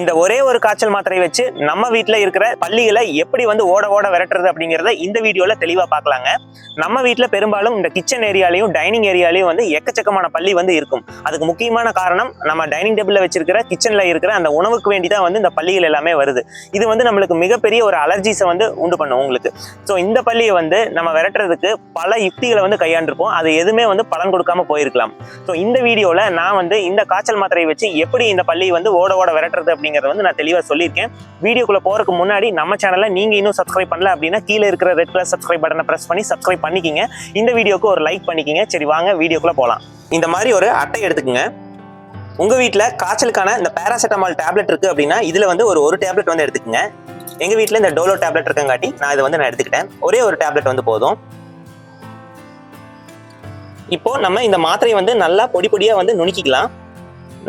இந்த ஒரே ஒரு காய்ச்சல் மாத்திரை வச்சு நம்ம வீட்டில் இருக்கிற பள்ளிகளை எப்படி வந்து ஓட ஓட விரட்டுறது அப்படிங்கிறத இந்த வீடியோவில் தெளிவாக பார்க்கலாங்க. நம்ம வீட்டில் பெரும்பாலும் இந்த கிச்சன் ஏரியாலையும் டைனிங் ஏரியாலையும் வந்து எக்கச்சக்கமான பள்ளி வந்து இருக்கும். அதுக்கு முக்கியமான காரணம் நம்ம டைனிங் டேபிளில் வச்சிருக்கிற கிச்சனில் இருக்கிற அந்த உணவுக்கு வேண்டி தான் வந்து இந்த பள்ளிகள் எல்லாமே வருது. இது வந்து நம்மளுக்கு மிகப்பெரிய ஒரு அலர்ஜிஸை வந்து உண்டு பண்ணும் உங்களுக்கு. ஸோ இந்த பள்ளியை வந்து நம்ம விரட்டுறதுக்கு பல யுக்திகளை வந்து கையாண்டிருப்போம். அது எதுவுமே வந்து பலன் கொடுக்காம போயிருக்கலாம். ஸோ இந்த வீடியோவில் நான் வந்து இந்த காய்ச்சல் மாத்திரையை வச்சு எப்படி இந்த பள்ளியை வந்து ஓட ஓட விரட்டுறது அப்படிங்கிறத வந்து நான் தெளிவாக சொல்லியிருக்கேன். வீடியோக்குள்ள போறதுக்கு முன்னாடி நம்ம சேனலை நீங்க இன்னும் சப்ஸ்கிரைப் பண்ணல அப்படின்னா கீழே இருக்கிற ரெட் கலர் சப்ஸ்கிரைப் பட்டனை பிரஸ் பண்ணி சப்ஸ்கிரைப் பண்ணிக்கிங்க. இந்த வீடியோக்கு ஒரு லைக் பண்ணிக்கிங்க. சரி வாங்க வீடியோக்குள்ள போகலாம் இந்த மாதிரி ஒரு அட்டை எடுத்துக்கங்க. உங்க வீட்டில் காய்ச்சலுக்கான இந்த பேராசிட்டமால் டேப்லெட் இருக்கு அப்படின்னா இதுல வந்து ஒரு ஒரு டேப்லெட் வந்து எடுத்துக்கோங்க. எங்க வீட்டில் இந்த டோலோ டேப்லெட் இருக்கங்காட்டி நான் இதை வந்து நான் எடுத்துக்கிட்டேன். ஒரே ஒரு டேப்லெட் வந்து போதும். இப்போ நம்ம இந்த மாத்திரையை வந்து நல்லா பொடி பொடியாக வந்து நுணுக்கிக்கலாம்.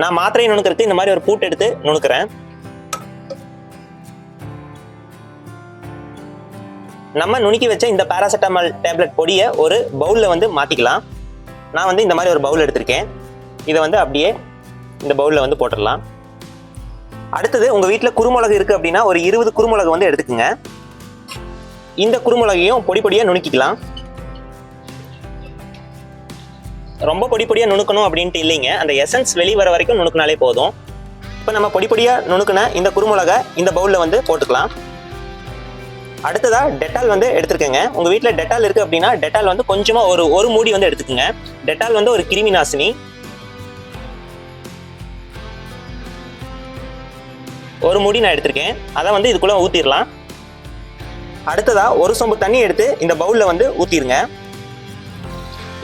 நான் மாத்திரை நுணுக்கிறதுக்கு இந்த மாதிரி ஒரு பூட்டு எடுத்து நுணுக்கிறேன். நம்ம நுணுக்கி வச்ச இந்த பாராசெட்டமால் டேப்லெட் பொடியை ஒரு பவுலில் வந்து மாற்றிக்கலாம் நான் வந்து இந்த மாதிரி ஒரு பவுல் எடுத்திருக்கேன். இதை வந்து அப்படியே இந்த பவுலில் வந்து போட்டுடலாம். அடுத்தது உங்கள் வீட்டில் குருமிளகு இருக்குது அப்படின்னா ஒரு இருபது குருமிளகு வந்து எடுத்துக்கோங்க. இந்த குருமிளகையும் பொடி பொடியாக நுணுக்கிக்கலாம். ரொம்ப பொடிப்பொடியாக நுணுக்கணும் அப்படின்ட்டு இல்லைங்க. அந்த எசன்ஸ் வெளியே வர வரைக்கும் நுணுக்கினாலே போதும். இப்போ நம்ம பொடிப்பொடியாக நுணுக்கின இந்த குருமிளகை இந்த பவுலில் வந்து போட்டுக்கலாம். அடுத்ததாக டெட்டால் வந்து எடுத்துருக்கேங்க. உங்கள் வீட்டில் டெட்டால் இருக்குது அப்படின்னா டெட்டால் வந்து கொஞ்சமாக ஒரு ஒரு மூடி வந்து எடுத்துக்கோங்க. டெட்டால் வந்து ஒரு கிருமி நாசினி ஒரு மூடி நான் எடுத்திருக்கேன். அதை வந்து இதுக்குள்ளே ஊற்றிடலாம் அடுத்ததாக ஒரு சொம்பு தண்ணி எடுத்து இந்த பவுலில் வந்து ஊற்றிடுங்க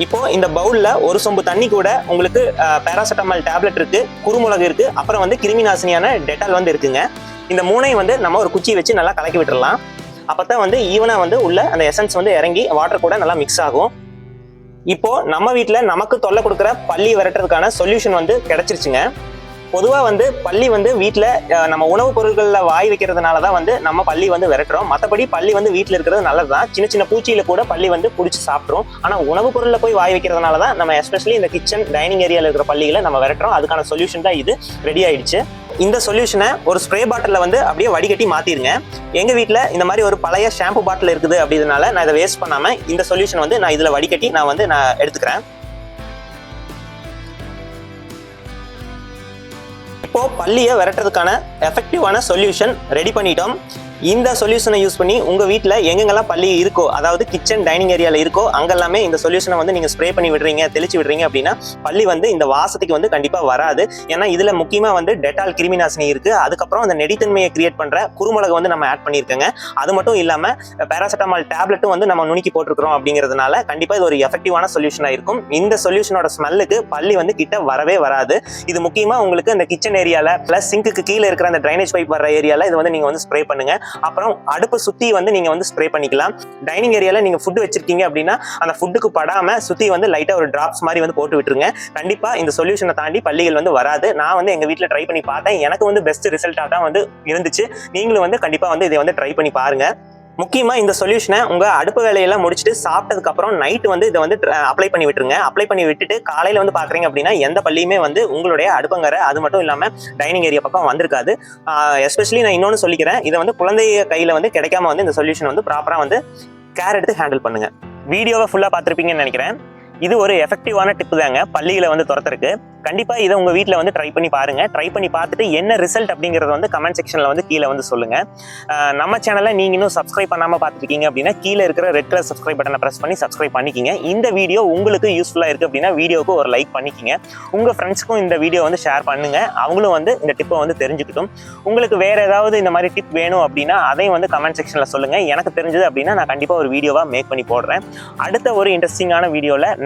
இப்போ இந்த பவுல்ல ஒரு சொம்பு தண்ணி கூட உங்களுக்கு பேராசெட்டமால் டேப்லெட் இருக்கு குறுமுளகு இருக்கு அப்புறம் வந்து கிருமி நாசினியான டெட்டால் வந்து இருக்குங்க. இந்த மூணையும் வந்து நம்ம ஒரு குச்சி வச்சு நல்லா கலக்கி விட்டுறலாம். அப்பதான் வந்து ஈவனா வந்து உள்ள அந்த எசன்ஸ் வந்து இறங்கி வாட்டர் கூட நல்லா மிக்ஸ் ஆகும். இப்போ நம்ம வீட்டில் நமக்கு தொல்லை கொடுக்குற பள்ளி விரட்டுறதுக்கான சொல்யூஷன் வந்து கிடைச்சிருச்சுங்க. பொதுவாக வந்து பள்ளி வந்து வீட்டில் நம்ம உணவுப் பொருட்களில் வாய் வைக்கிறதுனால தான் வந்து நம்ம பள்ளி வந்து விரட்டுறோம். மற்றபடி பள்ளி வந்து வீட்டில் இருக்கிறது நல்லது தான் சின்ன சின்ன பூச்சியில் கூட பள்ளி வந்து பிடிச்சி சாப்பிட்றோம் ஆனால் உணவுப் பொருளில் போய் வாய் வைக்கிறதுனால தான் நம்ம எஸ்பெஷலி இந்த கிச்சன் டைனிங் ஏரியாவில் இருக்கிற பள்ளிகளை நம்ம விரட்டுறோம். அதுக்கான சொல்யூஷன் தான் இது. ரெடி ஆயிடுச்சு. இந்த சொல்யூஷனை ஒரு ஸ்ப்ரே பாட்டிலில் வந்து அப்படியே வடிகட்டி மாற்றிடுங்க எங்கள் வீட்டில் இந்த மாதிரி ஒரு பழைய ஷாம்பு பாட்டில் இருக்குது அப்படின்றதுனால நான் இதை வேஸ்ட் பண்ணாமல் இந்த சொல்யூஷன் வந்து நான் இதில் வடிகட்டி நான் வந்து நான் எடுத்துக்கிறேன். இப்போ பள்ளியை விரட்டுறதுக்கான எஃபெக்டிவான சொல்யூஷன் ரெடி பண்ணிட்டோம். இந்த சொல்யூஷனை யூஸ் பண்ணி உங்க வீட்டில் எங்கெங்கெல்லாம் பள்ளி இருக்கோ அதாவது கிச்சன் டைனிங் ஏரியாவில் இருக்கோ அங்கெல்லாமே இந்த சொல்யூஷனை வந்து நீங்க ஸ்ப்ரே பண்ணி விடுறீங்க தெளிச்சு விடுறீங்க அப்படின்னா பள்ளி வந்து இந்த வாசத்துக்கு வந்து கண்டிப்பா வராது. ஏன்னா இதுல முக்கியமா வந்து டெட்டால் கிருமி நாசினி இருக்கு. அதுக்கப்புறம் அந்த நெடித்தன்மையை கிரியேட் பண்ற குருமிளகு வந்து நம்ம ஆட் பண்ணியிருக்கோங்க. அது மட்டும் இல்லாம பேராசெட்டமால் டேப்லெட்டும் வந்து நம்ம நுணுக்கி போட்டிருக்கிறோம் அப்படிங்கிறதுனால கண்டிப்பா இது ஒரு எஃபெக்டிவான சொல்யூஷனா இருக்கும். இந்த சொல்யூஷனோட ஸ்மெல்லுக்கு பள்ளி வந்து கிட்ட வரவே வராது. இது முக்கியமா உங்களுக்கு அந்த கிச்சன் ஏரியால பிளஸ் சிங்க்குக்கு கீழே இருக்கிற அந்த ட்ரைனேஜ் பைப் வர ஏரியால இது வந்து நீங்க வந்து ஸ்ப்ரே பண்ணுங்க. அப்புறம் அடுப்பு சுத்தி வந்து நீங்க வந்து ஸ்ப்ரே பண்ணிக்கலாம். டைனிங் ஏரியால நீங்க ஃபுட்டு வச்சிருக்கீங்க அப்படின்னா அந்த ஃபுட்டுக்கு படாம சுத்தி வந்து லைட்டா ஒரு டிராப்ஸ் மாதிரி வந்து போட்டு விட்டுருங்க. கண்டிப்பா இந்த சொல்யூஷனை தாண்டி பள்ளிகள் வந்து வராது. நான் வந்து எங்க வீட்டில் ட்ரை பண்ணி பார்த்தேன். எனக்கு வந்து பெஸ்ட் ரிசல்ட்டா தான் வந்து இருந்துச்சு. நீங்களும் வந்து கண்டிப்பா வந்து இதை வந்து ட்ரை பண்ணி பாருங்க. முக்கியமா இந்த சொல்யூஷனை உங்க அடுப்பு வேலையெல்லாம் முடிச்சுட்டு சாப்பிட்டதுக்கு அப்புறம் நைட் வந்து இதை வந்து அப்ளை பண்ணி விட்டுருங்க. அப்ளை பண்ணி விட்டுட்டு காலையில வந்து பாக்குறீங்க அப்படின்னா எந்த பள்ளியுமே வந்து உங்களுடைய அடுப்பங்கரை அது மட்டும் இல்லாம டைனிங் ஏரியா பக்கம் வந்திருக்காது. எஸ்பெஷலி நான் இன்னொன்னு சொல்லிக்கிறேன். இதை வந்து குழந்தைய கையில வந்து கிடைக்காம வந்து இந்த சொல்யூஷன் வந்து ப்ராப்பரா வந்து கேர் எடுத்து ஹேண்டில் பண்ணுங்க. வீடியோவை ஃபுல்லா பார்த்துருப்பீங்கன்னு நினைக்கிறேன். இது ஒரு எஃபெக்டிவான டிப்பு தாங்க. பள்ளியில் வந்து துரத்துறதுக்கு. கண்டிப்பாக இதை உங்கள் வீட்டில் வந்து ட்ரை பண்ணி பாருங்கள் ட்ரை பண்ணி பார்த்துட்டு என்ன ரிசல்ட் அப்படிங்கிறத வந்து கமெண்ட் செக்ஷனில் வந்து கீழே வந்து சொல்லுங்கள் நம்ம சேனலை நீங்கள் இன்னும் சப்ஸ்கிரைப் பண்ணாமல் பார்த்துருக்கீங்க அப்படின்னா கீழே இருக்கிற ரெட் கலர் சப்ஸ்கிரைப் பட்டனை பிரஸ் பண்ணி சப்ஸ்கிரைப் பண்ணிக்கிங்க. இந்த வீடியோ உங்களுக்கு யூஸ்ஃபுல்லாக இருக்குது அப்படின்னா வீடியோவுக்கு ஒரு லைக் பண்ணிக்கிங்க. உங்கள் ஃப்ரெண்ட்ஸ்க்கும் இந்த வீடியோ வந்து ஷேர் பண்ணுங்கள் அவங்களும் வந்து இந்த டிப்பை வந்து தெரிஞ்சுக்கிட்டும். உங்களுக்கு வேறு ஏதாவது இந்த மாதிரி டிப் வேணும் அப்படின்னா அதையும் வந்து கமெண்ட் செக்ஷனில் சொல்லுங்கள் எனக்கு தெரிஞ்சது அப்படின்னா நான் கண்டிப்பாக ஒரு வீடியோவாக மேக் பண்ணி போடுறேன். அடுத்த ஒரு இன்ட்ரெஸ்டிங்கான வீடியோவில்